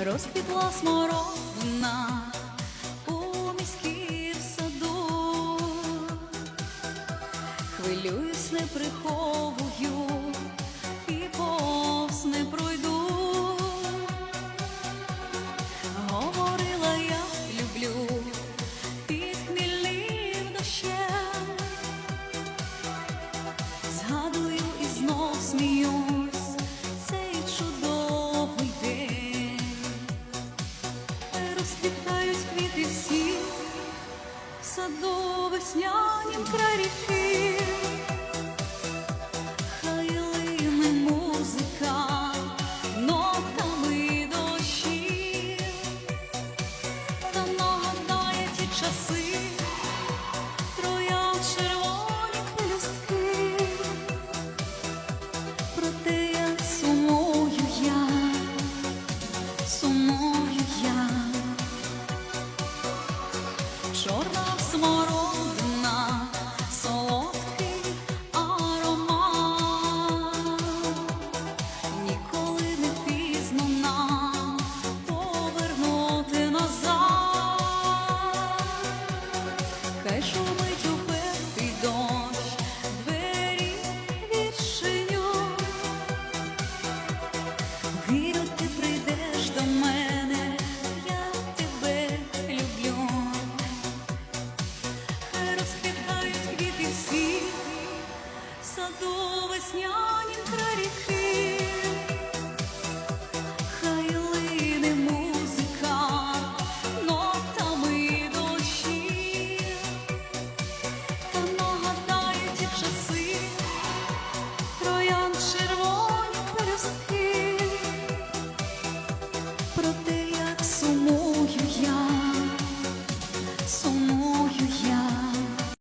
розквітла смородина у міській саду, хвилююсь, не приходь. саду веснянім край. саду веснянім